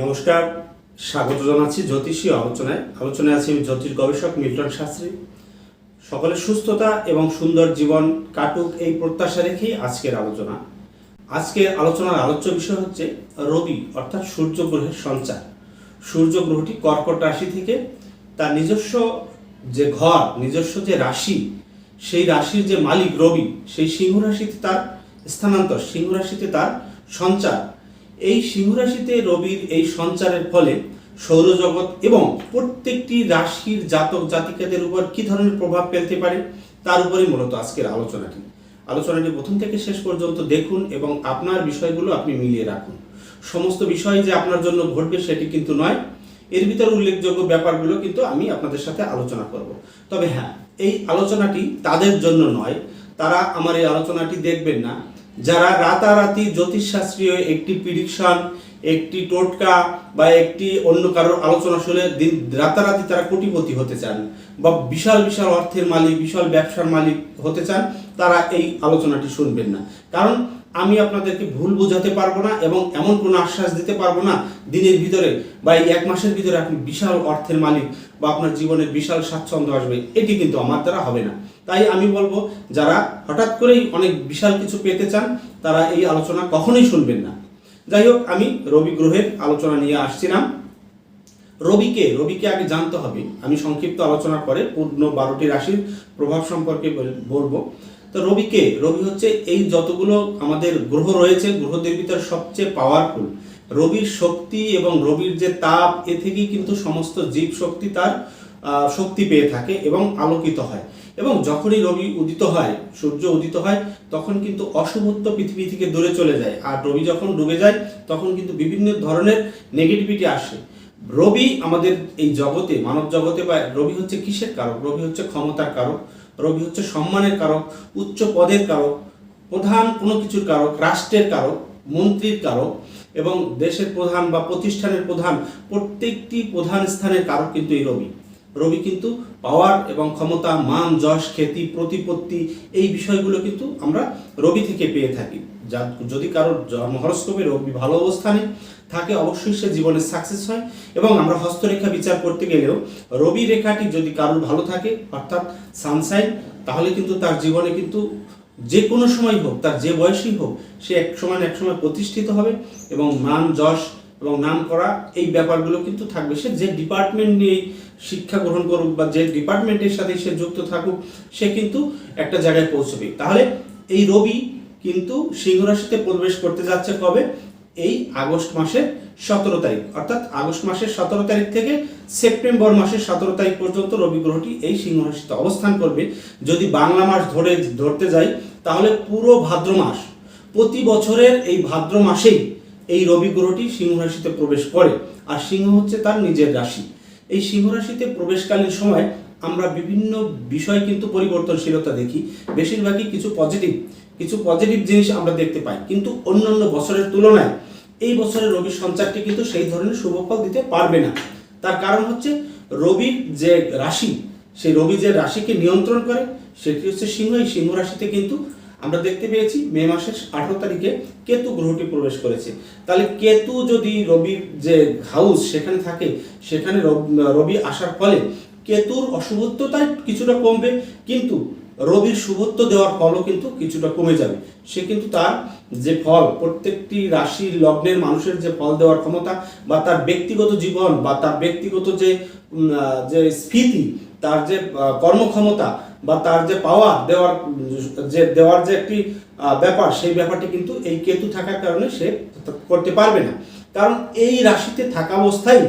নমস্কার, স্বাগত জানাচ্ছি জ্যোতিষী আলোচনায়। আলোচনায় আছি আমি জ্যোতিষ গবেষক মিল্টন শাস্ত্রী। সকলের সুস্থতা এবং সুন্দর জীবন কাটুক এই প্রত্যাশা রেখেই আজকের আলোচনা। আজকের আলোচনার আলোচ্য বিষয় হচ্ছে রবি, অর্থাৎ সূর্য গ্রহের সঞ্চার। সূর্য গ্রহটি কর্কট রাশি থেকে তার নিজস্ব যে ঘর, নিজস্ব যে রাশি, সেই রাশির যে মালিক রবি, সেই সিংহ রাশিতে তার স্থানান্তর, সিংহ রাশিতে তার সঞ্চার। এই সিংহ রাশিতে রবির এই সঞ্চারের ফলে সৌরজগৎ এবং প্রত্যেকটি রাশির জাতক জাতিকাদের উপর কি ধরনের প্রভাব ফেলতে পারে, তার উপরেই মূলত আজকের আলোচনাটি। আলোচনাটি প্রথম থেকে শেষ পর্যন্ত দেখুন এবং আপনার বিষয়গুলো আপনি মিলিয়ে রাখুন। সমস্ত বিষয় যে আপনার জন্য ঘটবে সেটি কিন্তু নয়। এর ভিতরে উল্লেখযোগ্য ব্যাপারগুলো কিন্তু আমি আপনাদের সাথে আলোচনা করব। তবে হ্যাঁ এই আলোচনাটি তাদের জন্য নয়। তারা আমার এই আলোচনাটি দেখবেন না। যারা রাতারাতি জ্যোতিষশাস্ত্রীয় একটি প্রিডিকশন একটি টোটকা বা একটি অন্য কারোর আলোচনা শুনে দিন রাতারাতি তারা কোটিপতি হতে চান বা বিশাল বিশাল অর্থের মালিক, বিশাল ব্যবসার মালিক হতে চান, তারা এই আলোচনাটি শুনবেন না। কারণ আমি আপনাদেরকে ভুল বোঝাতে পারব না এবং এমন কোনো আশ্বাস দিতে পারব না দিনের ভিতরে বা এই এক মাসের ভিতরে আপনি বিশাল অর্থের মালিক বা আপনার জীবনের বিশাল স্বাচ্ছন্দ্য আসবে, এটি কিন্তু আমার দ্বারা হবে না। তাই আমি বলব, যারা হঠাৎ করেই অনেক বিশাল কিছু পেতে চান, তারা এই আলোচনা কখনোই শুনবেন না। যাই হোক, আমি রবি গ্রহের আলোচনা নিয়ে আসছিলাম। রবিকে রবিকে আগে জানতে হবে। আমি সংক্ষিপ্ত আলোচনার পরে পূর্ণ বারোটি রাশির প্রভাব সম্পর্কে বল- বলব। তো রবিকে, রবি হচ্ছে এই যতগুলো আমাদের গ্রহ রয়েছে গ্রহদের ভিতরে সবচেয়ে পাওয়ারফুল রবির শক্তি এবং রবির যে তাপ, এ থেকেই কিন্তু সমস্ত জীব শক্তি তার শক্তি পেয়ে থাকে এবং আলোকিত হয়। এবং যখনই রবি উদিত হয়, সূর্য উদিত হয়, তখন কিন্তু অশুভত্ব পৃথিবী থেকে দূরে চলে যায়। আর রবি যখন ডুবে যায়, তখন কিন্তু বিভিন্ন ধরনের নেগেটিভিটি আসে। রবি আমাদের এই জগতে, মানব জগতে বা রবি হচ্ছে কিসের কারক? রবি হচ্ছে ক্ষমতার কারক, রবি হচ্ছে সম্মানের কারক, উচ্চ পদের কারক, প্রধান কোনো কিছুর কারক, রাষ্ট্রের কারক, মন্ত্রীর কারক এবং দেশের প্রধান বা প্রতিষ্ঠানের প্রধান, প্রত্যেকটি প্রধান স্থানের কারক কিন্তু এই রবি রবি কিন্তু পাওয়ার এবং ক্ষমতা, মান, যশ, খ্যাতি, প্রতিপত্তি এই বিষয়গুলো কিন্তু আমরা রবি থেকে পেয়ে থাকি। যা যদি কারোর জন্ম হরস্কোপে রবি ভালো অবস্থানে থাকে, অবশ্যই সে জীবনে সাকসেস হয় এবং আমরা হস্তরেখা বিচার করতে গেলেও রবি রেখাটি যদি কারোর ভালো থাকে, অর্থাৎ সানসাইন তাহলে কিন্তু তার জীবনে কিন্তু যে কোনো সময় হোক, তার যে বয়সই হোক, সে এক সময় এক সময় প্রতিষ্ঠিত হবে এবং মান যশ এবং নাম করা এই ব্যাপারগুলো কিন্তু থাকবে। সে যে ডিপার্টমেন্ট নিয়ে শিক্ষা গ্রহণ করুক বা যে ডিপার্টমেন্টের সাথে সে যুক্ত থাকুক, সে কিন্তু একটা জায়গায় পৌঁছবে। তাহলে এই রবি কিন্তু সিংহ রাশিতে প্রবেশ করতে যাচ্ছে কবে? এই আগস্ট মাসের সতেরো তারিখ, অর্থাৎ আগস্ট মাসের সতেরো তারিখ থেকে সেপ্টেম্বর মাসের সতেরো তারিখ পর্যন্ত রবি গ্রহটি এই সিংহ রাশিতে অবস্থান করবে। যদি বাংলা মাস ধরে ধরতে যাই, তাহলে পুরো ভাদ্র মাস, প্রতি বছরের এই ভাদ্র মাসেই এই রবি গ্রহটি সিংহ রাশিতে প্রবেশ করে। আর সিংহ হচ্ছে তার নিজের রাশি। এই সিংহ রাশিতে প্রবেশকালীন সময় আমরা বিভিন্ন বিষয় কিন্তু পরিবর্তনশীলতা দেখি। বেশিরভাগই কিছু পজিটিভ কিছু পজিটিভ জিনিস আমরা দেখতে পাই। কিন্তু অন্যান্য বছরের তুলনায় এই বছরের রবির সঞ্চারটি কিন্তু সেই ধরনের শুভফল দিতে পারবে না। তার কারণ হচ্ছে রবির যে রাশি, সেই রবি যে রাশিকে নিয়ন্ত্রণ করে, সেটি হচ্ছে সিংহ। এই সিংহ রাশিতে কিন্তু আমরা দেখতে পেয়েছি মে মাসের আঠারো তারিখে কেতু গ্রহটি প্রবেশ করেছে। তাহলে কেতু যদি রবির যে হাউস সেখানে থাকে, সেখানে রবি আসার ফলে কেতুর অশুভত্বতাই কিছুটা কমবে। কিন্তু রবির শুভত্ব দেওয়ার ফলও কিন্তু কিছুটা কমে যাবে। সে কিন্তু তার যে ফল, প্রত্যেকটি রাশি লগ্নের মানুষের যে ফল দেওয়ার ক্ষমতা বা তার ব্যক্তিগত জীবন বা তার ব্যক্তিগত যে যে স্ফীতি তার যে কর্মক্ষমতা বা তার যে পাওয়া দেওয়ার, যে দেওয়ার যে একটি ব্যাপার, সেই ব্যাপারটি কিন্তু এই কেতু থাকার কারণে সে করতে পারবে না। কারণ এই রাশিতে থাকা অবস্থায়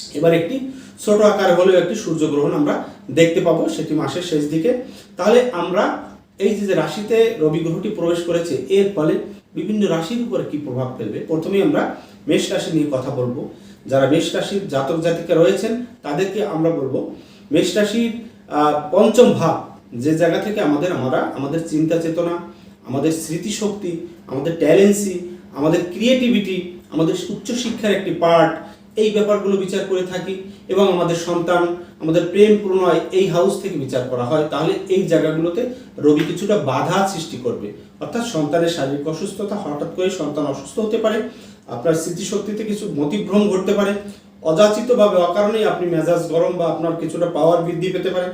এবার একটি ছোট আকার হলেও একটি সূর্যগ্রহণ আমরা দেখতে পাবো। সেটি মাসের শেষ দিকে তাহলে আমরা এই যে রাশিতে রবি গ্রহটি প্রবেশ করেছে, এর ফলে বিভিন্ন রাশির উপরে কি প্রভাব ফেলবে? প্রথমেই আমরা মেষ রাশি নিয়ে কথা বলব। যারা মেষ রাশির জাতক জাতিকা রয়েছেন, তাদেরকে আমরা বলব, মেষ রাশির পঞ্চম ভাব, যে জায়গা থেকে আমাদের আমরা, আমাদের চিন্তা চেতনা, আমাদের স্মৃতিশক্তি, আমাদের ট্যালেন্সি, আমাদের ক্রিয়েটিভিটি, আমাদের উচ্চশিক্ষার একটি পার্ট এই ব্যাপারগুলো বিচার করে থাকি এবং আমাদের সন্তান, আমাদের প্রেম প্রণয় এই হাউস থেকে বিচার করা হয়, তাহলে এই জায়গাগুলোতে রবি কিছুটা বাধা সৃষ্টি করবে। অর্থাৎ সন্তানের শারীরিক অসুস্থতা, হঠাৎ করে সন্তান অসুস্থ হতে পারে, আপনার স্মৃতিশক্তিতে কিছু মতিভ্রম ঘটতে পারে অযাচিতভাবে অকারণেই আপনি মেজাজ গরম বা আপনার কিছুটা পাওয়ার বৃদ্ধি পেতে পারে।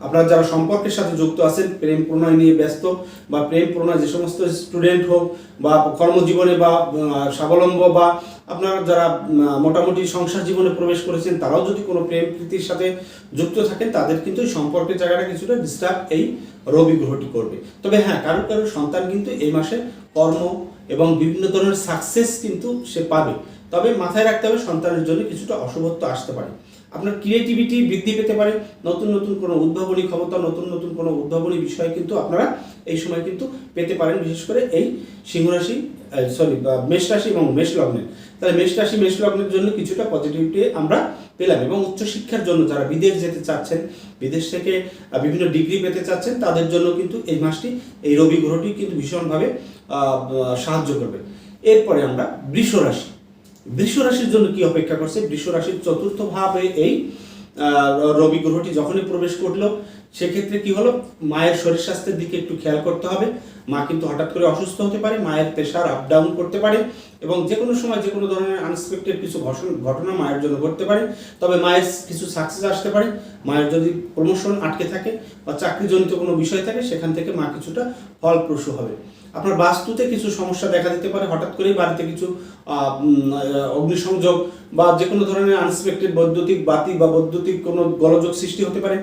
আপনারা যারা সম্পর্কের সাথে যুক্ত আছেন, প্রেম প্রণয় নিয়ে ব্যস্ত বা প্রেম প্রণয় যে সমস্ত স্টুডেন্ট হোক বা কর্মজীবনে বা স্বাবলম্ব বা আপনারা যারা মোটামুটি সংসার জীবনে প্রবেশ করেছেন, তারাও যদি কোনো প্রেম প্রীতির সাথে যুক্ত থাকেন, তাদের কিন্তু এই সম্পর্কের জায়গাটা কিছুটা ডিস্টার্ব এই রবি গ্রহটি করবে। তবে হ্যাঁ কারও কারও সন্তান কিন্তু এই মাসে কর্ম এবং বিভিন্ন ধরনের সাকসেস কিন্তু সে পাবে। তবে মাথায় রাখতে হবে সন্তানের জন্য কিছুটা অশুভত্ব আসতে পারে। আপনার ক্রিয়েটিভিটি বৃদ্ধি পেতে পারে, নতুন নতুন কোনো উদ্ভাবনী ক্ষমতা, নতুন নতুন কোনো উদ্ভাবনী বিষয় কিন্তু আপনারা এই সময় কিন্তু পেতে পারেন, বিশেষ করে এই সিংহরাশি সরি মেষ রাশি এবং মেষ লগ্নের। তাহলে মেষ রাশি, মেষ লগ্নের জন্য কিছুটা পজিটিভিটি আমরা পেলাম এবং উচ্চশিক্ষার জন্য যারা বিদেশ যেতে চাচ্ছেন, বিদেশ থেকে বিভিন্ন ডিগ্রি পেতে চাচ্ছেন, তাদের জন্য কিন্তু এই মাসটি, এই রবি গ্রহটি কিন্তু ভীষণভাবে সাহায্য করবে। এরপরে আমরা বৃষ রাশি। বৃষ রাশির জন্য কি অপেক্ষা করছে? বৃষ রাশির চতুর্থ ভাবে এই রবি গ্রহটি যখনই প্রবেশ করল, সেক্ষেত্রে কি হলো? মায়ের শরীর স্বাস্থ্যের দিকে একটু খেয়াল করতে হবে। মা কিন্তু হঠাৎ করে অসুস্থ হতে পারে, মায়ের প্রেশার আপ ডাউন করতে পারে এবং যে কোনো সময় যে কোনো ধরনের আনএক্সপেক্টেড কিছু ঘটন- মায়ের জন্য ঘটতে পারে। তবে মায়ের কিছু সাকসেস আসতে পারে। মায়ের যদি প্রমোশন আটকে থাকে বা চাকরিজনিত কোনো বিষয় থাকে, সেখান থেকে মা কিছুটা ফলপ্রসূ হবে। আপনার বাস্তুতে কিছু সমস্যা দেখা দিতে পারে, হঠাৎ করেই বাড়িতে কিছু অগ্নিসংযোগ বা যে কোনো ধরনের আনএক্সপেক্টেড বৈদ্যুতিক বাতি বা বৈদ্যুতিক কোনো গলযোগ সৃষ্টি হতে পারে।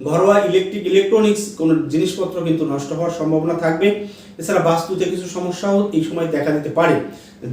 ঘরোয়া ইলেকট্রিক ইলেকট্রনিক্স কোনো জিনিসপত্র কিন্তু নষ্ট হওয়ার সম্ভাবনা থাকবে। এছাড়া বাস্তুতে কিছু সমস্যাও এই সময় দেখা দিতে পারে।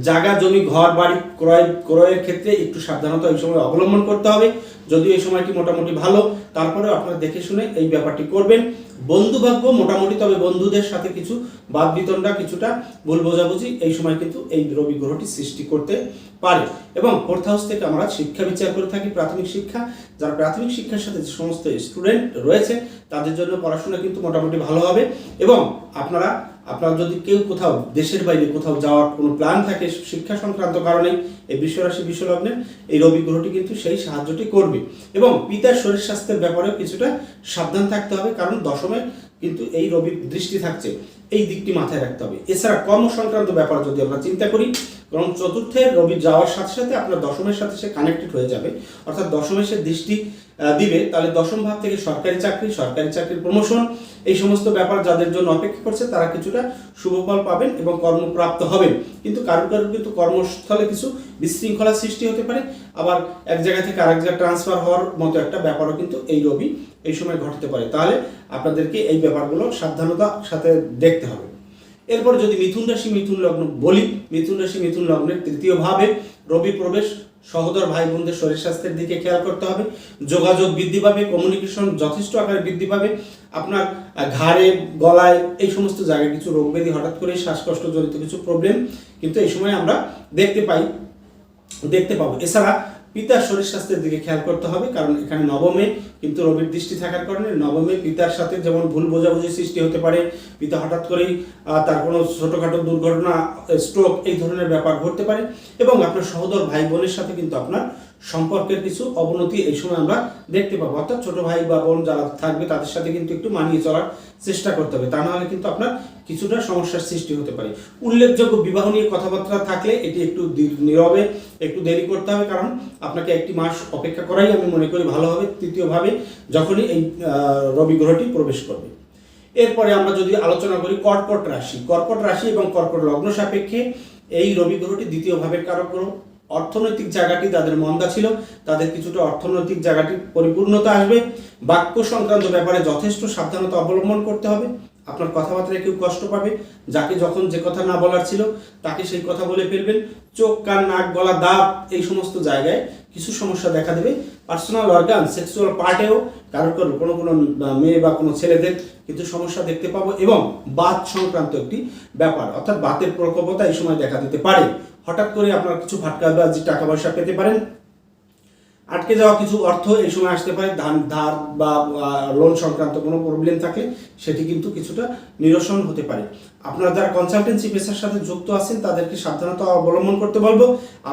জায়গা, জমি, ঘর, বাড়ি ক্রয়, ক্রয়ের ক্ষেত্রে একটু সাবধানতা এই সময় অবলম্বন করতে হবে। যদিও এই সময়টি মোটামুটি ভালো তারপরে আপনারা দেখে শুনে এই ব্যাপারটি করবেন। বন্ধু ভাগ্য মোটামুটি। তবে বন্ধুদের সাথে কিছু বাদ বিতণ্ডা, কিছুটা ভুল বোঝাবুঝি, এই সময় কিন্তু এই রবি গ্রহটি সৃষ্টি করতে পারে। এবং ফোর্থ হাউস থেকে আমরা শিক্ষা বিচার করে থাকি, প্রাথমিক শিক্ষা। যারা প্রাথমিক শিক্ষার সাথে যে সমস্ত স্টুডেন্ট রয়েছে, তাদের জন্য পড়াশোনা কিন্তু মোটামুটি ভালো হবে। এবং আপনারা আপনারা যদি কেউ কোথাও, দেশের বাইরে কোথাও যাওয়ার কোনো প্ল্যান থাকে শিক্ষা সংক্রান্ত কারণে, এই বিশ্বরাশি বিশ্বলগ্নে এই রবি গ্রহটি কিন্তু সেই সাহায্যটি করবে। এবং পিতার শরীর স্বাস্থ্যের ব্যাপারেও কিছুটা সাবধান থাকতে হবে, কারণ দশমে কিন্তু এই রবি দৃষ্টি থাকছে, এই দিকটি মাথায় রাখতে হবে। এছাড়া কর্ম সংক্রান্ত ব্যাপার যদি আমরা চিন্তা করি কারণ চতুর্থে রবি যাওয়ার সাথে সাথে আপনার দশমের সাথে সে কানেক্টেড হয়ে যাবে, অর্থাৎ দশমের সে দৃষ্টি দিবে, তাহলে দশম ভাব থেকে সরকারি চাকরি, সরকারি চাকরির প্রমোশন এই সমস্ত ব্যাপার যাদের জন্য অপেক্ষা করছে, তারা কিছুটা শুভ ফল পাবেন এবং কর্মপ্রাপ্ত হবেন। কিন্তু কারও কারও কিন্তু কর্মস্থলে কিছু বিশৃঙ্খলা সৃষ্টি হতে পারে, আবার এক জায়গা থেকে আরেক জায়গায় ট্রান্সফার হওয়ার মতো একটা ব্যাপারও কিন্তু এই রবি, এই সময় ঘটতে পারে। তাহলে আপনাদেরকে এই ব্যাপারগুলো সাবধানতার সাথে দেখতে হবে। এরপর যদি মিথুন রাশি, মিথুন লগ্ন বলি, মিথুন রাশি, মিথুন লগ্নের তৃতীয় ভাবে রবি প্রবেশ সহোদর ভাই বোনদের শরীর স্বাস্থ্যের দিকে খেয়াল করতে হবে। যোগাযোগ বৃদ্ধি পাবে কমিউনিকেশন যথেষ্ট আকারে বৃদ্ধি পাবে। আপনার ঘাড়ে, গলায় এই সমস্ত জায়গায় কিছু রোগ ব্যাধি হঠাৎ করে শ্বাসকষ্ট জনিত কিছু প্রবলেম কিন্তু এই সময় আমরা দেখতে পাই, দেখতে পাবো। এছাড়া পিতার শরীর স্বাস্থ্যের দিকে খেয়াল করতে হবে, কারণ এখানে নবমে কিন্তু রবির দৃষ্টি থাকার কারণে নবমে পিতার সাথে যেমন ভুল বোঝাবুঝি সৃষ্টি হতে পারে, পিতা হঠাৎ করেই তার কোনো ছোটোখাটো দুর্ঘটনা স্ট্রোক এই ধরনের ব্যাপার ঘটতে পারে এবং আপনার সহোদর ভাই বোনের সাথে কিন্তু আপনার সম্পর্কের কিছু অবনতি এই সময় আমরা দেখতে পাবো। অর্থাৎ ছোট ভাই বা বোন যারা থাকবে তাদের সাথে কিন্তু একটু মানিয়ে চলার চেষ্টা করতে হবে। তা নাহলে কিন্তু আপনার কিছুটা সমস্যার সৃষ্টি হতে পারে। উল্লেখযোগ্য বিবাহ নিয়ে কথাবার্তা থাকলে এটি একটু নীরবে, একটু দেরি করতে হবে কারণ আপনাকে একটি মাস অপেক্ষা করাই আমি মনে করি ভালো হবে। তৃতীয়ভাবে, যখনই এই রবি গ্রহটি প্রবেশ করবে। এরপরে আমরা যদি আলোচনা করি কর্কট রাশি। কর্কট রাশি এবং কর্কট লগ্ন সাপেক্ষে এই রবি গ্রহটি দ্বিতীয় ভাবের কারক গ্রহ অর্থনৈতিক জায়গাটি তাদের মন্দা ছিল, তাদের কিছুটা অর্থনৈতিক জায়গাটি পরিপূর্ণতা আসবে। বাক্য সংক্রান্ত ব্যাপারে যথেষ্ট সাবধানতা অবলম্বন করতে হবে। আপনার কথাবার্তায় কেউ কষ্ট পাবে, যাকে যখন যে কথা না বলার ছিল, তাকে সেই কথা বলে ফেলবেন। চোখ, কান, নাক, গলা, দাঁত, এই সমস্ত জায়গায় কিছু সমস্যা দেখা দেবে। পার্সোনাল অর্গান সেক্সুয়াল পার্টেও কারোর কোনো কোনো মেয়ে বা কোনো ছেলেদের কিছু সমস্যা দেখতে পাবো এবং বাত সংক্রান্ত একটি ব্যাপার, অর্থাৎ বাতের প্রকোপতা এই সময় দেখা দিতে পারে। হঠাৎ করে আপনার কিছু ফাটকাবাজি টাকা পয়সা পেতে পারেন আটকে যাওয়া কিছু অর্থ এই সময় আসতে পারে, ধান, ধার বা লোন সংক্রান্ত কোনো প্রবলেম থাকে, সেটি কিন্তু কিছুটা নিরসন হতে পারে। আপনারা যারা কনসালটেন্সি পেশার সাথে যুক্ত আছেন, তাদেরকে সাবধানতা অবলম্বন করতে বলব।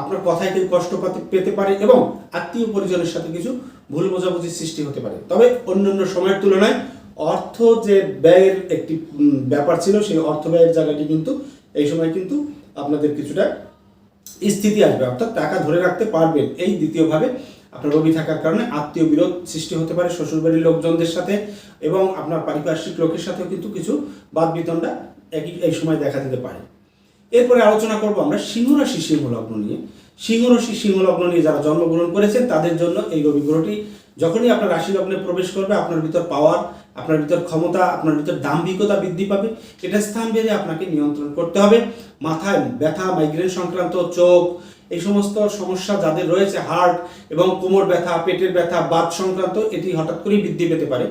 আপনার কথায় কেউ কষ্ট পেতে পারে এবং আত্মীয় পরিজনের সাথে কিছু ভুল বোঝাবুঝির সৃষ্টি হতে পারে। তবে অন্যান্য সময়ের তুলনায় অর্থ যে ব্যয়ের একটি ব্যাপার ছিল, সেই অর্থ ব্যয়ের জায়গাটি কিন্তু এই সময় কিন্তু আপনাদের কিছুটা স্থিতি আসবে। অর্থাৎ টাকা ধরে রাখতে পারবেন, এই দ্বিতীয়ভাবে আপনার রবি থাকার কারণে আত্মীয় বিরোধ সৃষ্টি হতে পারে, শ্বশুরবাড়ির লোকজনদের সাথে এবং আপনার পারিপার্শ্বিক লোকের সাথেও কিন্তু কিছু বাদ বিতণ্ডা একই, এই সময় দেখা দিতে পারে। এরপরে আলোচনা করব আমরা সিংহ রাশি সিংহ লগ্ন নিয়ে। সিংহ রাশি সিংহ লগ্ন নিয়ে যারা জন্মগ্রহণ করেছেন, তাদের জন্য এই রবি গ্রহটি যখনই আপনার রাশি লগ্নে প্রবেশ করবে, আপনার ভিতর পাওয়ার আপনার ভিতর ক্ষমতা, আপনার ভিতর দাম্ভিকতা বৃদ্ধি পাবে। এটা স্থান ভেদে আপনাকে নিয়ন্ত্রণ করতে হবে। মাথায় ব্যথা মাইগ্রেন সংক্রান্ত, চোখ এই সমস্ত সমস্যা যাদের রয়েছে হার্ট এবং কোমর ব্যথা, পেটের ব্যথা, বাত সংক্রান্ত, এটি হঠাৎ করেই বৃদ্ধি পেতে পারে।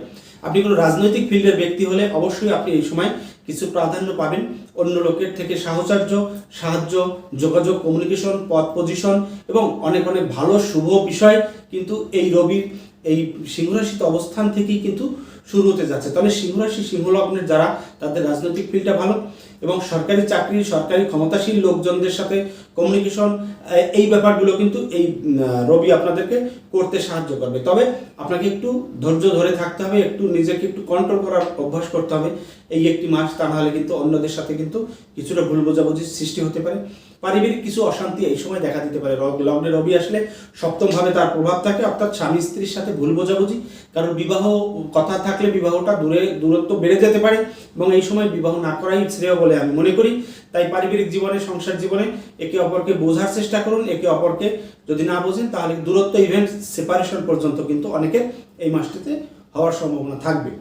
আপনি কোনো রাজনৈতিক ফিল্ডের ব্যক্তি হলে অবশ্যই আপনি এই সময় কিছু প্রাধান্য পাবেন। অন্য লোকের থেকে সাহচর্য, সাহায্য, যোগাযোগ কমিউনিকেশন পদ পজিশন এবং অনেক অনেক ভালো, শুভ বিষয় কিন্তু এই রবির এই সিংহরাশিতে অবস্থান থেকেই কিন্তু শুরু হতে যাচ্ছে। তবে সিংহরাশি, সিংহলগ্নের যারা, তাদের রাজনৈতিক ফিল্ডটা ভালো। এবং সরকারি চাকরি, সরকারি ক্ষমতাশীল লোকজনদের সাথে কমিউনিকেশন এই ব্যাপারগুলো কিন্তু এই রবি আপনাদেরকে করতে সাহায্য করবে। তবে আপনাকে একটু ধৈর্য ধরে থাকতে হবে, একটু নিজেকে একটু কন্ট্রোল করার অভ্যাস করতে হবে। এই একটি মাস তা নাহলে কিন্তু অন্যদের সাথে কিন্তু কিছুটা ভুল বোঝাবুঝির সৃষ্টি হতে পারে। পারিবারিক কিছু অশান্তি এই সময় দেখা দিতে পারে। লগ্নে রবি আসলে সপ্তমভাবে তার প্রভাব থাকে, অর্থাৎ স্বামী স্ত্রীর সাথে ভুল বোঝাবুঝি। কারণ বিবাহ কথা থাকলে বিবাহটা দূরে, দূরত্ব বেড়ে যেতে পারে এবং এই সময় বিবাহ না করাই শ্রেয় বলে আমি মনে করি। তাই পারিবারিক জীবনে, সংসার জীবনে একে অপরকে বোঝার চেষ্টা করুন। একে অপরকে যদি না বোঝেন, তাহলে দূরত্ব ইভেন্ট সেপারেশন পর্যন্ত কিন্তু অনেকের এই মাসটিতে হওয়ার সম্ভাবনা থাকবে।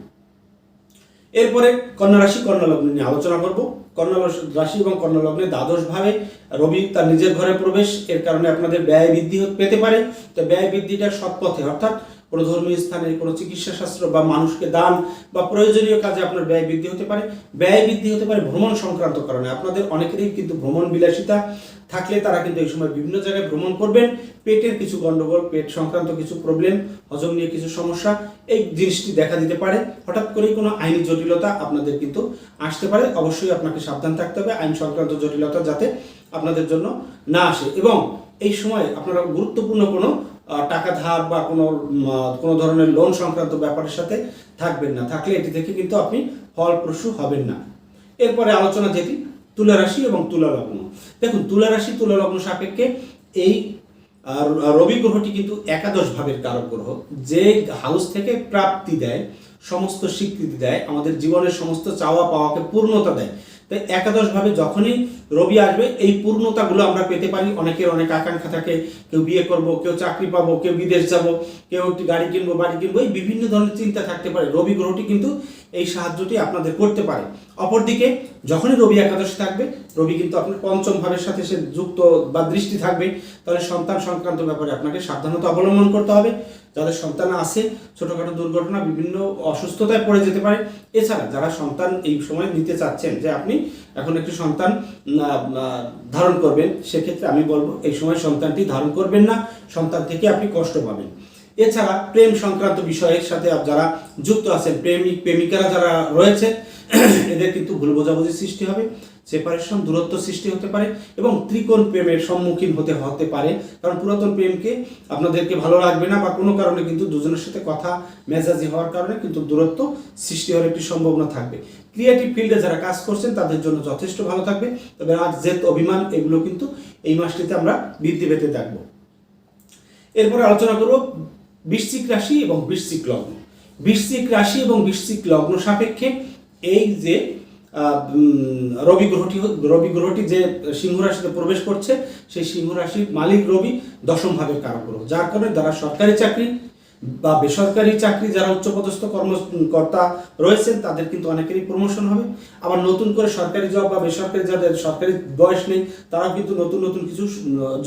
এরপরে কন্যা রাশি, কন্যা লগ্ন নিয়ে আলোচনা করব। কন্যা রাশি এবং কন্যা লগ্নে দ্বাদশ ভাবে রবি তার নিজের ঘরে প্রবেশ, এর কারণে আপনাদের ব্যয় বৃদ্ধি পেতে পারে। তো ব্যয় বৃদ্ধিটা সৎ পথে, অর্থাৎ কোনো ধর্মীয় স্থানে কোনো চিকিৎসা শাস্ত্র বা মানুষকে দান বা প্রয়োজনীয় কাজে আপনার ব্যয় বৃদ্ধি হতে পারে। ব্যয় বৃদ্ধি হতে পারে ভ্রমণ সংক্রান্ত কারণে। আপনাদের অনেকেরই কিন্তু ভ্রমণ বিলাসিতা থাকলে তারা কিন্তু এই সময় বিভিন্ন জায়গায় ভ্রমণ করবেন। পেটের কিছু গন্ডগোল, পেট সংক্রান্ত কিছু প্রবলেম হজম নিয়ে কিছু সমস্যা, এই জিনিসটি দেখা দিতে পারে। হঠাৎ করেই কোনো আইনি জটিলতা আপনাদের কিন্তু আসতে পারে। অবশ্যই আপনাকে সাবধান থাকতে হবে আইন সংক্রান্ত জটিলতা যাতে আপনাদের জন্য না আসে। এবং এই সময় আপনারা গুরুত্বপূর্ণ কোনো টাকা ধার বা কোনো কোনো ধরনের লোন সংক্রান্ত ব্যাপারের সাথে থাকবেন না। থাকলে এটি থেকে কিন্তু আপনি ফলপ্রসূ হবেন না। এরপরে আলোচনা যেটি, তুলা রাশি এবং তুলা লগ্ন। দেখুন, তুলা রাশি, তুলা লগ্ন সাপেক্ষে এই রবি গ্রহটি কিন্তু একাদশ ভাবের কারক গ্রহ। যে হাউস থেকে প্রাপ্তি দেয়, সমস্ত স্বীকৃতি দেয়, আমাদের জীবনের সমস্ত চাওয়া পাওয়াকে পূর্ণতা দেয় তাই একাদশ ভাবে যখনই রবি আসবে, এই পূর্ণতাগুলো আমরা পেতে পারি। অনেকের অনেক আকাঙ্ক্ষা থাকে, কেউ বিয়ে করব, কেউ চাকরি পাবো, কেউ বিদেশ যাব, কেউ গাড়ি কিনবো, বাড়ি কিনবো, এই বিভিন্ন ধরনের চিন্তা থাকতে পারে। রবি গ্রহটি কিন্তু এই সাহায্যটি আপনাদের করতে পারে। অপরদিকে, যখনই রবি একাদশী থাকবে, রবি কিন্তু আপনার পঞ্চম ভাবের সাথে সে যুক্ত বা দৃষ্টি থাকবে, তাহলে সন্তান সংক্রান্ত ব্যাপারে আপনাকে সাবধানতা অবলম্বন করতে হবে। যাদের সন্তান আছে, ছোটোখাটো দুর্ঘটনা, বিভিন্ন অসুস্থতায় পড়ে যেতে পারে। এছাড়া যারা সন্তান এই সময় নিতে চাচ্ছেন যে আপনি এখন একটি সন্তান ধারণ করবেন, সেক্ষেত্রে আমি বলব, এই সময় সন্তানটি ধারণ করবেন না। সন্তান থেকে আপনি কষ্ট পাবেন। এছাড়া প্রেম সংক্রান্ত বিষয়ের সাথে যারা যুক্ত আছেন, প্রেমিক, প্রেমিকারা যারা রয়েছে, এদের কিন্তু ভুল বোঝাবুঝি সৃষ্টি হবে। সেপারেশন দূরত্ব সৃষ্টি হতে পারে এবং ত্রিকোণ প্রেমের সম্মুখীন হতে হতে পারে। কারণ পুরাতন প্রেমকে আপনাদেরকে ভালো লাগবে না বা কোনো কারণে কিন্তু দুজনের সাথে কথা, মেজাজি হওয়ার কারণে কিন্তু দূরত্ব সৃষ্টি হওয়ার একটি সম্ভাবনা থাকবে। ক্রিয়েটিভ ফিল্ডে যারা কাজ করছেন, তাদের জন্য যথেষ্ট ভালো থাকবে। তবে রাগ, জেদ, অভিমান, এগুলো কিন্তু এই মাসটিতে আমরা বৃদ্ধি পেতে থাকব। এরপরে আলোচনা করব বৃশ্চিক রাশি এবং বৃশ্চিক লগ্ন। বৃশ্চিক রাশি এবং বৃশ্চিক লগ্ন সাপেক্ষে এই যে রবি গ্রহটি রবি গ্রহটি যে সিংহ রাশিতে প্রবেশ করছে, সেই সিংহ রাশির মালিক রবি দশম ভাবের কারক গ্রহ যার কারণে যারা সরকারি চাকরি বা বেসরকারি চাকরি যারা উচ্চপদস্থ কর্মকর্তা রয়েছেন, তাদের কিন্তু অনেকেরই প্রমোশন হবে। আবার নতুন করে সরকারি জব বা বেসরকারি যাদের সরকারি বয়স নেই, তারাও কিন্তু নতুন নতুন কিছু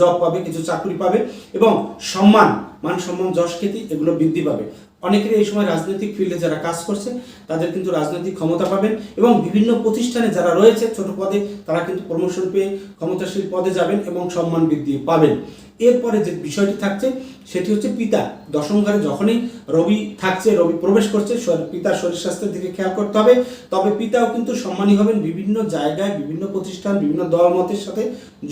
জব পাবে, কিছু চাকরি পাবে এবং সম্মান, মান সম্মান, যশ খ্যাতি, এগুলো বৃদ্ধি পাবে। অনেকেরই এই সময় রাজনৈতিক ফিল্ডে যারা কাজ করছে, তাদের কিন্তু রাজনৈতিক ক্ষমতা পাবেন এবং বিভিন্ন প্রতিষ্ঠানে যারা রয়েছে ছোট পদে, তারা কিন্তু প্রমোশন পেয়ে ক্ষমতাশীল পদে যাবেন এবং সম্মান বৃদ্ধি পাবেন। এরপরে যে বিষয়টি থাকছে, সেটি হচ্ছে পিতা। দশম ঘরে যখনই রবি থাকছে, রবি প্রবেশ করছে পিতার শরীর স্বাস্থ্যের দিকে খেয়াল করতে হবে। তবে পিতাও কিন্তু সম্মানী হবেন। বিভিন্ন জায়গায়, বিভিন্ন প্রতিষ্ঠান, বিভিন্ন দলমতের সাথে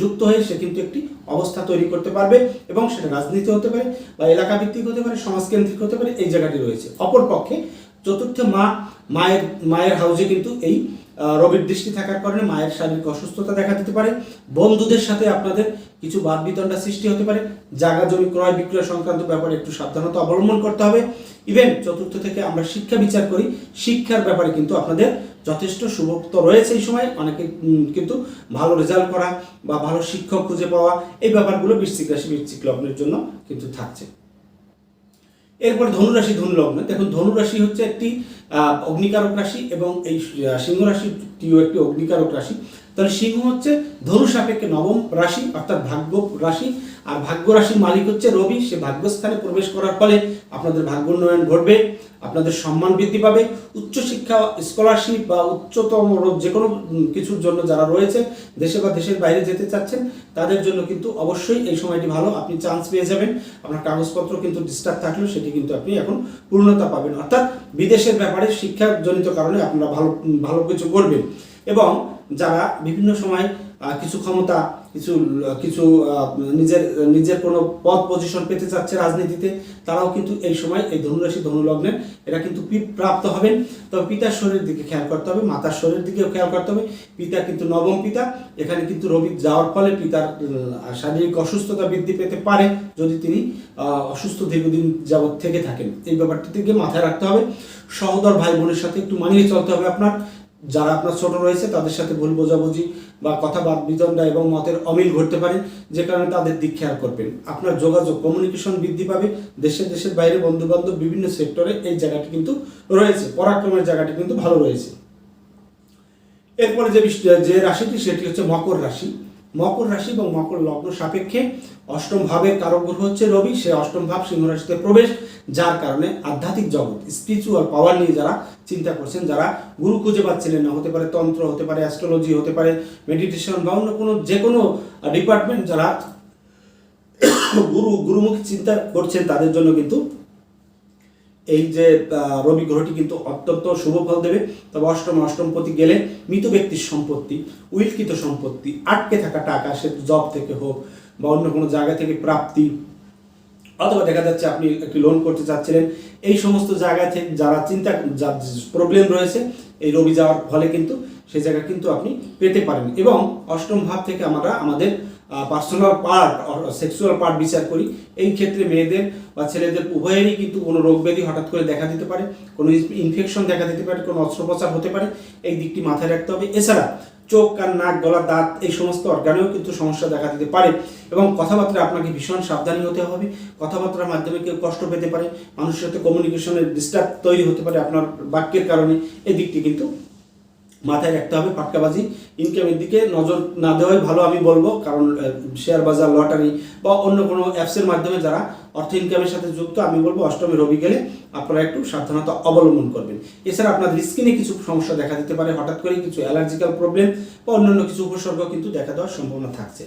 যুক্ত হয়ে সে কিন্তু একটি অবস্থা তৈরি করতে পারবে এবং সেটা রাজনীতি হতে পারে বা এলাকা ভিত্তিক হতে পারে, সমাজকেন্দ্রিক হতে পারে, এই জায়গাটি রয়েছে। অপরপক্ষে চতুর্থ মা, মায়ের মায়ের হাউজে কিন্তু এই রবির দৃষ্টি থাকার কারণে মায়ের শারীরিক অসুস্থতা দেখা দিতে পারে। বন্ধুদের সাথে আপনাদের কিছু বাদ বিতণ্ডা সৃষ্টি হতে পারে। জায়গা জমি ক্রয় বিক্রয় সংক্রান্ত ব্যাপারে একটু সাবধানতা অবলম্বন করতে হবে। ইভেন চতুর্থ থেকে আমরা শিক্ষা বিচার করি। শিক্ষার ব্যাপারে কিন্তু আপনাদের যথেষ্ট সুভক্ত রয়েছে এই সময়। অনেকে কিন্তু ভালো রেজাল্ট করা বা ভালো শিক্ষক খুঁজে পাওয়া, এই ব্যাপারগুলো বৃশ্চিক রাশি, বৃশ্চিক লগ্নের জন্য কিন্তু থাকছে। এরপর ধনুরাশি, ধনুলগ্ন। দেখুন, ধনুরাশি হচ্ছে একটি অগ্নিকারক রাশি এবং এই সিংহ রাশিটিও একটি অগ্নিকারক রাশি। তাহলে সিংহ হচ্ছে ধনু সাপেক্ষে নবম রাশি, অর্থাৎ ভাগ্য রাশি। আর ভাগ্য রাশির মালিক হচ্ছে রবি। সে ভাগ্যস্থানে প্রবেশ করার ফলে আপনাদের ভাগ্য উন্নয়ন ঘটবে, আপনাদের সম্মান বৃদ্ধি পাবে। উচ্চশিক্ষা স্কলারশিপ বা উচ্চতম যে কোনো কিছুর জন্য যারা রয়েছে, দেশে বা দেশের বাইরে যেতে চাচ্ছেন, তাদের জন্য কিন্তু অবশ্যই এই সময়টি ভালো। আপনি চান্স পেয়ে যাবেন। আপনার কাগজপত্র কিন্তু ডিস্টার্ব থাকলেও সেটি কিন্তু আপনি এখন পূর্ণতা পাবেন। অর্থাৎ বিদেশের ব্যাপারে শিক্ষাজনিত কারণে আপনারা ভালো ভালো কিছু করবেন। এবং যারা বিভিন্ন সময় কিছু ক্ষমতা, কিছু কিছু নিজের নিজের কোনো পদ পজিশন পেতে চাচ্ছে রাজনীতিতে, তারাও কিন্তু এই সময় এই ধনুরাশি ধনুলগ্নের এরা কিন্তু প্রাপ্ত হবেন। তবে পিতার শরীরের দিকে খেয়াল করতে হবে, মাতার শরীরের দিকেও খেয়াল করতে হবে। পিতা কিন্তু নবম পিতা, এখানে কিন্তু রবি যাওয়ার ফলে পিতার শারীরিক অসুস্থতা বৃদ্ধি পেতে পারে, যদি তিনি অসুস্থ দীর্ঘদিন যাবৎ থেকে থাকেন। এই ব্যাপারটি থেকে মাথায় রাখতে হবে। সহোদর ভাই বোনের সাথে একটু মানিয়ে চলতে হবে আপনার। যারা আপনার ছোট রয়েছে, তাদের সাথে ভুল বোঝাবুঝি বা কথা বাদ বিতণ্ডা এবং মতের অমিল ঘটতে পারে, যে কারণে তাদের দিক খেয়াল করবেন। আপনার যোগাযোগ কমিউনিকেশন বৃদ্ধি পাবে। দেশের দেশের বাইরে বন্ধুবান্ধব বিভিন্ন সেক্টরে এই জায়গাটি কিন্তু রয়েছে। পরাক্রমের জায়গাটি কিন্তু ভালো রয়েছে। এরপরে যে যে রাশিটি, সেটি হচ্ছে মকর রাশি। মকর রাশি এবং মকর লগ্ন সাপেক্ষে অষ্টম ভাবের কারক গ্রহ হচ্ছে রবি। সে অষ্টম ভাব সিংহ রাশিতে প্রবেশ, যার কারণে আধ্যাত্মিক জগৎ স্পিরিচুয়াল পাওয়ার নিয়ে যারা চিন্তা করছেন, যারা গুরু খুঁজে পাচ্ছিলেন না, হতে পারে তন্ত্র, হতে পারে অ্যাস্ট্রোলজি হতে পারে মেডিটেশন বা অন্য কোনো যে কোনো ডিপার্টমেন্ট যারা গুরু, গুরুমুখী চিন্তা করছেন, তাদের জন্য কিন্তু এই যে রবি গ্রহটি কিন্তু অত্যন্ত শুভ ফল দেবে। তবে অষ্টম অষ্টমপতি গেলে মৃত ব্যক্তির সম্পত্তি, উইলকৃত সম্পত্তি, আটকে থাকা টাকা, সে জব থেকে হোক বা অন্য কোনো জায়গা থেকে প্রাপ্তি, অথবা দেখা যাচ্ছে আপনি একটি লোন করতে চাচ্ছিলেন, এই সমস্ত জায়গা থেকে যারা চিন্তা যার প্রবলেম রয়েছে, এই রবি যাওয়ার ফলে কিন্তু সেই জায়গা কিন্তু আপনি পেতে পারেন। এবং অষ্টম ভাব থেকে আমরা আমাদের পার্সোনাল পার্ট সেক্সুয়াল পার্ট বিচার করি। এই ক্ষেত্রে মেয়েদের বা ছেলেদের উভয়েরই কিন্তু কোনো রোগ ব্যাধি হঠাৎ করে দেখা দিতে পারে, কোনো ইনফেকশন দেখা দিতে পারে, কোনো অস্ত্রোপচার হতে পারে, এই দিকটি মাথায় রাখতে হবে। এছাড়া চোখ, কান, নাক, গলা, দাঁত এই সমস্ত অর্গানেও কিন্তু সমস্যা দেখা দিতে পারে এবং কথাবার্তা আপনাকে ভীষণ সাবধানী হতে হবে। কথাবার্তার মাধ্যমে কেউ কষ্ট পেতে পারে, মানুষের সাথে কমিউনিকেশনের ডিস্টার্ব তৈরি হতে পারে আপনার বাক্যের কারণে। এই দিকটি কিন্তু মাথায় রাখতে হবে, পাটকাবাজি। ইনকামের দিকে নজর না দেওয়াই ভালো আমি বলব, কারণ শেয়ার বাজার লটারি বা অন্য কোনো অ্যাপসের মাধ্যমে যারা অর্থ ইনকামের সাথে যুক্ত, আমি বলব অষ্টমী রবি গেলে আপনারা একটু সাবধানতা অবলম্বন করবেন। এছাড়া আপনাদের স্কিনে কিছু সমস্যা দেখা দিতে পারে, হঠাৎ করে কিছু অ্যালার্জিক্যাল প্রবলেম বা অন্যান্য কিছু উপসর্গ কিন্তু দেখা দেওয়ার সম্ভাবনা থাকছে।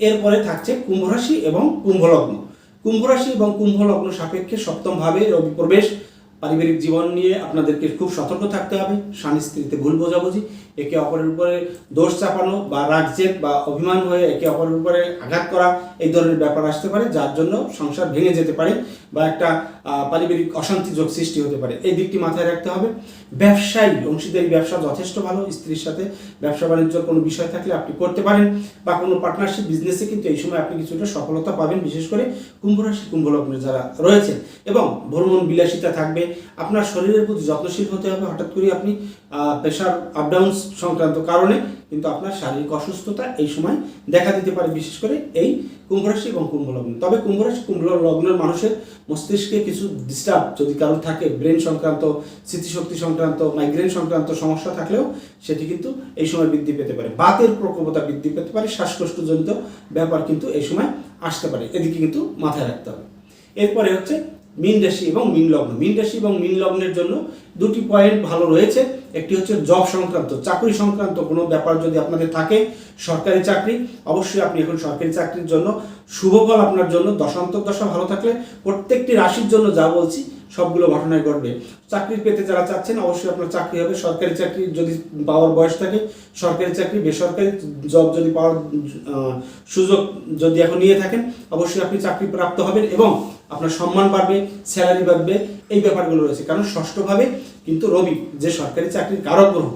এরপরে থাকছে কুম্ভ রাশি এবং কুম্ভ লগ্ন কুম্ভ রাশি এবং কুম্ভ লগ্ন সাপেক্ষে সপ্তম ভাবে রবি প্রবেশ পারিবারিক জীবন নিয়ে আপনাদেরকে খুব সতর্ক থাকতে হবে, স্বামী স্ত্রীতে ভুল বোঝাবুঝি, একে অপরের উপরে দোষ চাপানো বা রাগজেদ বা অভিমান হয়ে একে অপরের উপরে আঘাত করা, এই ধরনের ব্যাপার আসতে পারে, যার জন্য সংসার ভেঙে যেতে পারে বা একটা পারিবারিক অশান্তি যোগ সৃষ্টি হতে পারে। এই দিকটি মাথায় রাখতে হবে। ব্যবসায়ী, অংশীদারি ব্যবসা যথেষ্ট ভালো, স্ত্রীর সাথে ব্যবসা বাণিজ্যর কোনো বিষয় থাকলে আপনি করতে পারেন বা কোনো পার্টনারশিপ বিজনেসে কিন্তু এই সময় আপনি কিছুটা সফলতা পাবেন, বিশেষ করে কুম্ভ রাশি কুম্ভ লগ্নের যারা রয়েছেন। এবং ভ্রমণ বিলাসিতা থাকবে, আপনার শরীরের প্রতি যত্নশীল হতে হবে, হঠাৎ করে আপনি প্রেশার আপডাউন সংক্রান্ত কারণে কিন্তু আপনার শারীরিক অসুস্থতা এই সময় দেখা দিতে পারে, বিশেষ করে এই কুম্ভরাশি এবং কুম্ভ লগ্ন। তবে কুম্ভ রাশি, কুম্ভ লগ্নের মানুষের মস্তিষ্কে কিছু ডিস্টার্ব যদি কারোর থাকে ব্রেন সংক্রান্ত, স্মৃতিশক্তি সংক্রান্ত মাইগ্রেন সংক্রান্ত সমস্যা থাকলেও সেটি কিন্তু এই সময় বৃদ্ধি পেতে পারে। বাতের প্রকোপতা বৃদ্ধি পেতে পারে, শ্বাসকষ্টজনিত ব্যাপার কিন্তু এই সময় আসতে পারে। এদিকে কিন্তু মাথায় রাখতে হবে। এরপরে হচ্ছে মিন রাশি এবং মিন লগ্ন। মিন রাশি এবং মিন লগ্নের জন্য দুটি পয়েন্ট ভালো রয়েছে। একটি হচ্ছে জব সংক্রান্ত, চাকরি সংক্রান্ত কোনো ব্যাপার যদি আপনাদের থাকে, সরকারি চাকরি, অবশ্যই আপনি এখন সরকারি চাকরির জন্য শুভফল আপনার জন্য। দশান্তর দশা ভালো থাকলে প্রত্যেকটি রাশির জন্য যা বলছি, সবগুলো ঘটনায় ঘটবে। চাকরি পেতে যারা চাচ্ছেন, অবশ্যই আপনার চাকরি হবে। সরকারি চাকরি যদি পাওয়ার বয়স থাকে, সরকারি চাকরি, বেসরকারি জব যদি পাওয়ার সুযোগ যদি এখন নিয়ে থাকেন, অবশ্যই আপনি চাকরি প্রাপ্ত হবেন এবং আপনার সম্মান বাড়বে, স্যালারি বাড়বে, এই ব্যাপারগুলো রয়েছে। কারণ ষষ্ঠভাবে কিন্তু রবি, যে সরকারি চাকরির কারক গ্রহ,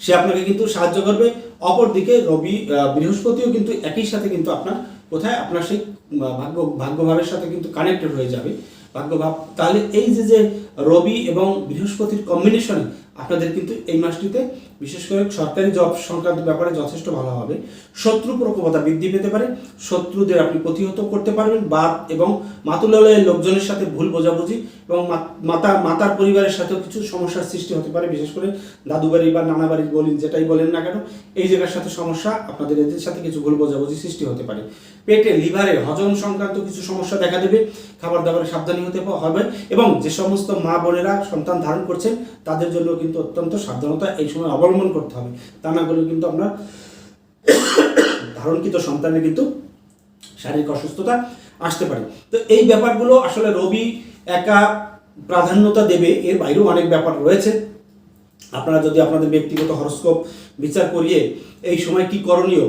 সে আপনাকে কিন্তু সাহায্য করবে। অপরদিকে রবি বৃহস্পতিও কিন্তু একই সাথে কিন্তু আপনার কোথায়? আপনার সেই ভাগ্য, ভাগ্যভাবের সাথে কিন্তু কানেক্টেড হয়ে যাবে। ভাগ্যভাব, তাহলে এই যে যে রবি এবং বৃহস্পতির কম্বিনেশনে আপনাদের কিন্তু এই মাসটিতে বিশেষ করে সরকারি জব সংক্রান্ত ব্যাপারে যথেষ্ট ভালো হবে। শত্রু প্রকোপতা বৃদ্ধি পেতে পারে, শত্রুদের আপনি প্রতিহত করতে পারবেন বা এবং মাতুলালয়ের লোকজনের সাথে ভুল বোঝাবুঝি এবং মাতা, মাতার পরিবারের সাথেও কিছু সমস্যার সৃষ্টি হতে পারে, বিশেষ করে দাদু বাড়ি বা নানা বাড়ি বলেন যেটাই বলেন না কেন, এই জায়গার সাথে সমস্যা, আপনাদের এদের সাথে কিছু ভুল বোঝাবুঝি সৃষ্টি হতে পারে। পেটে, লিভারে হজম সংক্রান্ত কিছু সমস্যা দেখা দেবে, খাবার দাবারে সাবধানী হতে হবে এবং যে সমস্ত মা বোনেরা সন্তান ধারণ করছেন, তাদের জন্য কিন্তু অত্যন্ত সাবধানতা এই সময় অবলম্বন করতে হবে। তা না করলে কিন্তু আমরা ধারণকৃত সন্তানে কিন্তু শারীরিক অসুস্থতা আসতে পারে। তো এই ব্যাপারগুলো আসলে রবি একা প্রাধান্যতা দেবে, এর বাইরেও অনেক ব্যাপার রয়েছে। আপনারা যদি আপনাদের ব্যক্তিগত হরস্কোপ বিচার করিয়ে এই সময় কি করণীয়,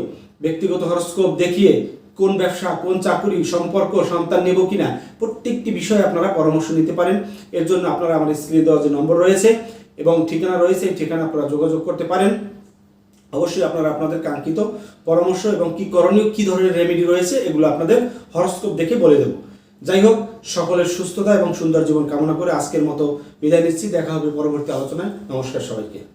ব্যক্তিগত হরস্কোপ দেখিয়ে কোন ব্যবসা, কোন চাকুরি, সম্পর্ক, সন্তান নেব কিনা, প্রত্যেকটি বিষয়ে আপনারা পরামর্শ নিতে পারেন। এর জন্য আপনারা আমার স্ক্রিনে দেওয়া যে নম্বর রয়েছে এবং ঠিকানা রয়েছে এই ঠিকানা আপনারা যোগাযোগ করতে পারেন। অবশ্যই আপনারা আপনাদের কাঙ্ক্ষিত পরামর্শ এবং কি করণীয়, কি ধরনের রেমেডি রয়েছে, এগুলো আপনাদের হরস্কোপ দেখে বলে দেব। যাই হোক, সকলের সুস্থতা এবং সুন্দর জীবন কামনা করে আজকের মতো বিদায় নিচ্ছি। দেখা হবে পরবর্তী আলোচনায়। নমস্কার সবাইকে।